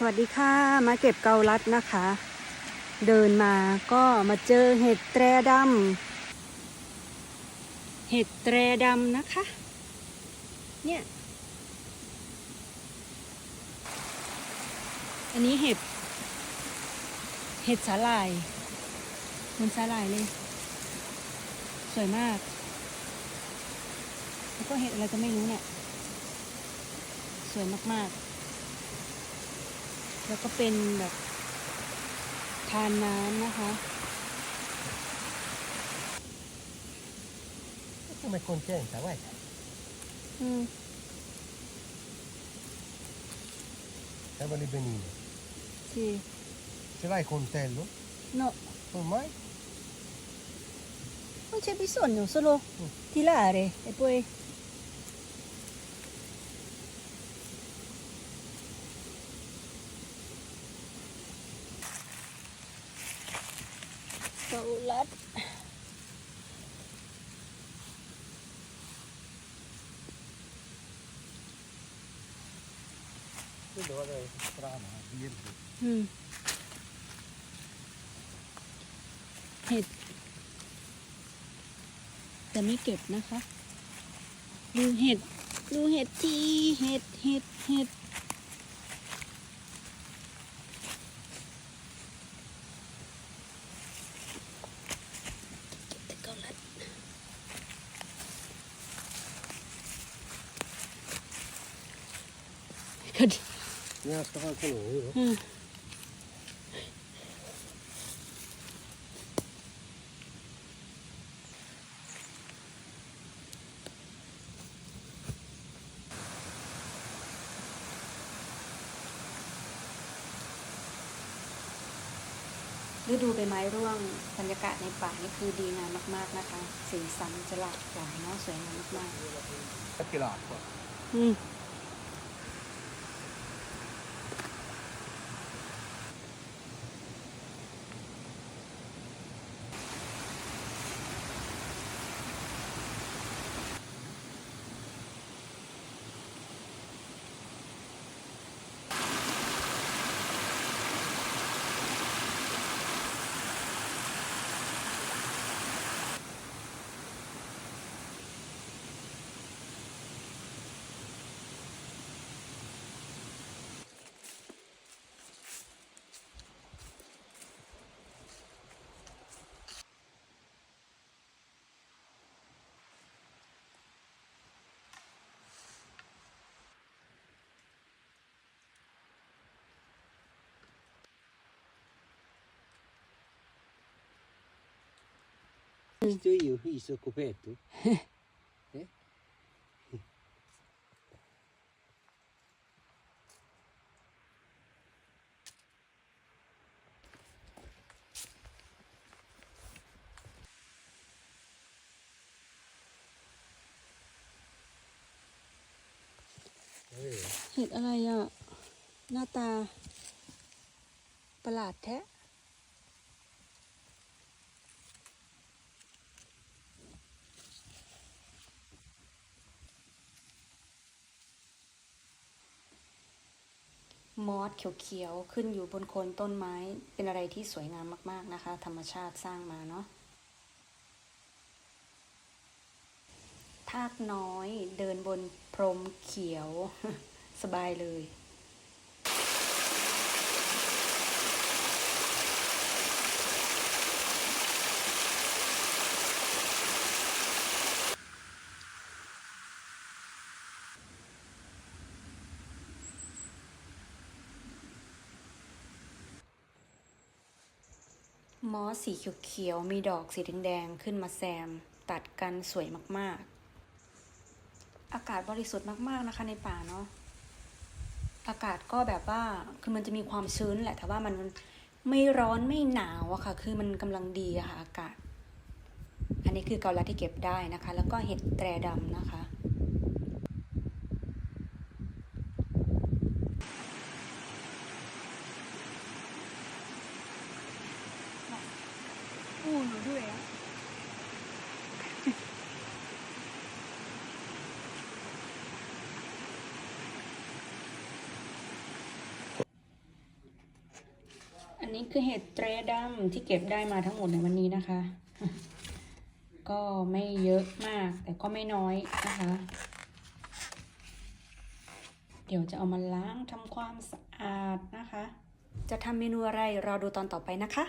สวัสดีค่ะมาเก็บเกาลัดนะคะ เดินมาก็มาเจอเห็ดแตรดำเห็ดแตรดำนะคะ เนี่ย อันนี้เห็ด เห็ดสาหร่ายมันสาหร่ายเลย สวยมาก แล้วก็เห็ดอะไรก็ไม่รู้เนี่ย สวยมากๆ แล้วก็เป็นแบบทานน้ำนะคะ Come contenta, guarda. อืม Cavoli benino. สิ Ce l'hai coltello? เนาะ Ormai? non c'è bisogno solo tirare e poi Kaulat. Quello guarda è strano, verde. อืมเห็ด แต่ไม่เก็บนะคะ ดูเห็ด ดูเห็ดทีเห็ดเห็ดเห็ด เก็บแต่เกาลัด ก็ดี Ne ha sta anche noi, vero? อืมฤดูใบไม้ร่วงบรรยากาศในป่านี่คือดีงามมาก ๆนะคะ สีสันจะหลากหลายเนาะสวยงามมาก Anche l'acqua. ๆอืมๆ Visto io, io sono coperto. Eh? เออเห็ดอะไรอะ หน้าตา ประหลาดแท้ มอสเขียวๆ ขึ้นอยู่บนโคนต้นไม้ เป็นอะไรที่สวยงามมากๆนะคะ ธรรมชาติสร้างมาเนาะทากน้อยเดินบนพรมเขียว สบายเลย มอสสีเขียวๆ มีดอกสีแดงๆ ขึ้นมาแซม ตัดกันสวยมากๆ อากาศบริสุทธิ์มากๆนะคะในป่าเนาะ อากาศก็แบบว่า คือมันจะมีความชื้นแหละ แต่ว่ามันไม่ร้อนไม่หนาวอะค่ะ คือมันกำลังดีอะค่ะ อากาศ อันนี้คือเกาลัดที่เก็บได้นะคะ แล้วก็เห็ดแตรดำนะคะ Uno, due. อันนี้คือเห็ดเตรดำที่เก็บได้มาทั้งหมดในวันนี้นะคะ ก็ไม่เยอะมากแต่ก็ไม่น้อยนะคะ เดี๋ยวจะเอามาล้างทำความสะอาดนะคะ จะทำเมนูอะไรรอดูตอนต่อไปนะคะ